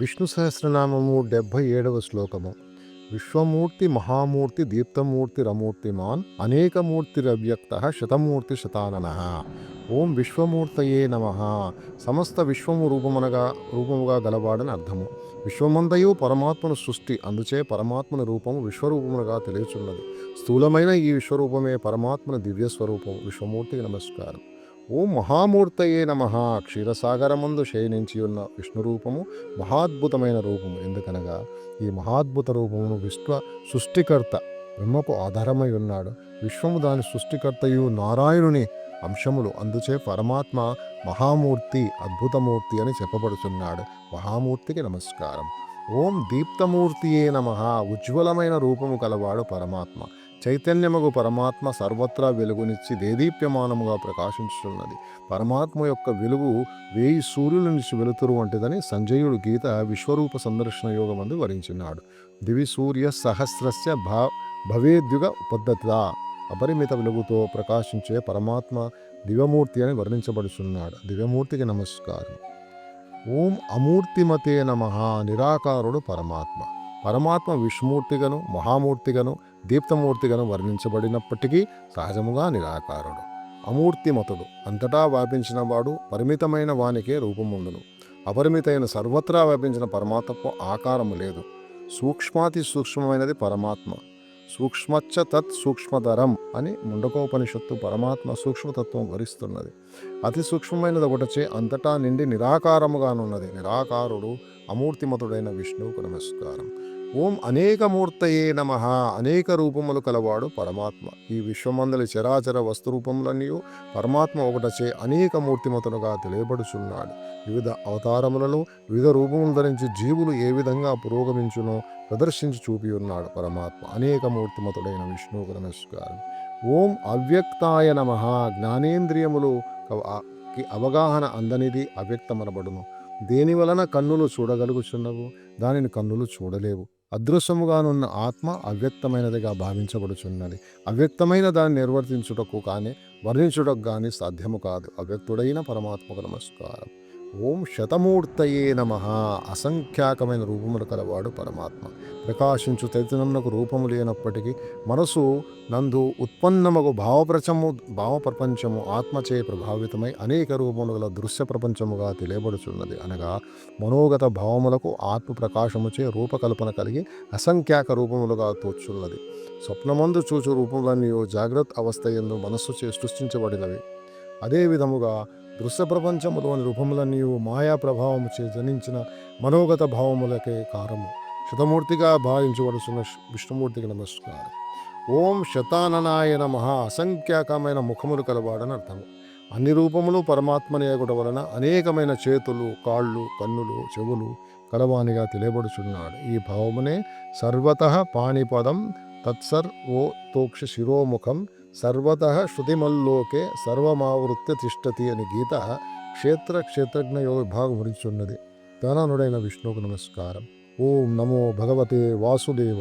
విష్ణు సహస్రనామము డెబ్భై ఏడవ శ్లోకము. విశ్వమూర్తి మహామూర్తి దీప్తమూర్తి రమూర్తిమాన్ అనేకమూర్తిరవ్యక్త శతమూర్తి శతానన. ఓం విశ్వమూర్తయే నమ. సమస్త విశ్వము రూపమునగా రూపముగా గలవాడని అర్థము. విశ్వమందయు పరమాత్మను సృష్టి అందుచే పరమాత్మని రూపము విశ్వరూపమునగా తెలియచున్నది. స్థూలమైన ఈ విశ్వరూపమే పరమాత్మని దివ్య స్వరూపం విశ్వమూర్తికి నమస్కారం. ఓం మహామూర్తయే నమ. క్షీరసాగరమందు శయనించి ఉన్న విష్ణు రూపము మహాద్భుతమైన రూపము. ఎందుకనగా ఈ మహాద్భుత రూపమును విశ్వ సృష్టికర్త బ్రహ్మకు ఆధారమై ఉన్నాడు. విశ్వము దాని సృష్టికర్తయు నారాయణుని అంశములు. అందుచే పరమాత్మ మహామూర్తి అద్భుతమూర్తి అని చెప్పబడుతున్నాడు మహామూర్తికి నమస్కారం. ఓం దీప్తమూర్తియే నమ. ఉజ్వలమైన రూపము కలవాడు పరమాత్మ. చైతన్యముగు పరమాత్మ సర్వత్రా వెలుగునిచ్చి దేదీప్యమానముగా ప్రకాశించుతున్నది పరమాత్మ యొక్క వెలుగు వేయి సూర్యుల నుంచి వెలుతురు వంటిదని సంజయుడు గీత విశ్వరూప సందర్శన యోగమందు వరించినాడు. దివి సూర్య సహస్రస్య భా భవేద్యుగ పద్ధత అపరిమిత వెలుగుతో ప్రకాశించే పరమాత్మ దివ్యమూర్తి అని వర్ణించబడుచున్నాడు. దివ్యమూర్తికి నమస్కారం. ఓం అమూర్తిమతే నమ. నిరాకారుడు పరమాత్మ. పరమాత్మ విష్ణుమూర్తిగను మహామూర్తిగను దీప్తమూర్తిగా వర్ణించబడినప్పటికీ సహజముగా నిరాకారుడు. అమూర్తిమతుడు. అంతటా వ్యాపించిన వాడు పరిమితమైన వానికే రూపముండును అపరిమితమైన సర్వత్రా వ్యాపించిన పరమాత్మకు ఆకారము లేదు. సూక్ష్మాతి సూక్ష్మమైనది పరమాత్మ. సూక్ష్మచ్చ తత్ సూక్ష్మతరం అని ముండకోపనిషత్తు పరమాత్మ సూక్ష్మతత్వం వరిస్తున్నది. అతి సూక్ష్మమైనది ఒకటచే అంతటా నిండి నిరాకారముగానున్నది. నిరాకారుడు అమూర్తిమతుడైన విష్ణువుకు నమస్కారం. ఓం అనేకమూర్తయే నమ. అనేక రూపములు కలవాడు పరమాత్మ. ఈ విశ్వమందలి చరాచర వస్తు రూపములన్నీ పరమాత్మ ఒకటచే అనేక మూర్తిమతులుగా తెలియబడుచున్నాడు. వివిధ అవతారములలో వివిధ రూపములు ధరించి జీవులు ఏ విధంగా పురోగమించునో ప్రదర్శించి చూపి ఉన్నాడు పరమాత్మ. అనేక మూర్తిమతుడైన విష్ణువుకు నమస్కారం. ఓం అవ్యక్తాయ నమ. జ్ఞానేంద్రియములు అవగాహన అందనిది అవ్యక్తమనబడును. దేని వలన కన్నులు చూడగలుగుచున్నవు? దానిని కన్నులు చూడలేవు. అదృశ్యముగానున్న ఆత్మ అవ్యక్తమైనదిగా భావించబడుచున్నది. అవ్యక్తమైన దాన్ని నిర్వర్తించుటకు కానీ వర్ణించుటకు కానీ సాధ్యము కాదు. అవ్యక్తుడైన పరమాత్మకు నమస్కారం. ఓం శతమూర్తయే నమ. అసంఖ్యాకమైన రూపములు కలవాడు పరమాత్మ. ప్రకాశించు చైతన్యమునకు రూపము లేనప్పటికీ మనసు నందు ఉత్పన్నమగు భావప్రచము భావప్రపంచము ఆత్మచే ప్రభావితమై అనేక రూపములు గల దృశ్య ప్రపంచముగా తెలియబడుచున్నది. అనగా మనోగత భావములకు ఆత్మ ప్రకాశముచే రూపకల్పన కలిగి అసంఖ్యాక రూపములుగా తోచున్నది. స్వప్నమందు చూచు రూపములన్నీ జాగ్రత్త అవస్థ ఎందు మనస్సుచే సృష్టించబడినవి. అదే విధముగా దృశ్య ప్రపంచములోని రూపములన్నీ మాయా ప్రభావము చే జనించిన మనోగత భావములకే కారము. శతమూర్తిగా భావించబడుతున్న విష్ణుమూర్తికి నమస్కారం. ఓం శతాననాయ నమ. అసంఖ్యాకమైన ముఖములు కలవాడని అర్థము. అన్ని రూపములు పరమాత్మని వలన అనేకమైన చేతులు కాళ్ళు కన్నులు చెవులు కలవానిగా తెలియబడుచున్నాడు. ఈ భావమునే సర్వత పాణిపదం తత్సర్ ఓ తోక్ష శిరోముఖం సర్వత శృతిమల్లోకే సర్వమావృత్య తిష్టతి అని గీత క్షేత్ర క్షేత్రజ్ఞ యోగ విభాగం గురించి ఉన్నది ధనానుడైన విష్ణువుకు నమస్కారం. ఓం నమో భగవతే వాసుదేవ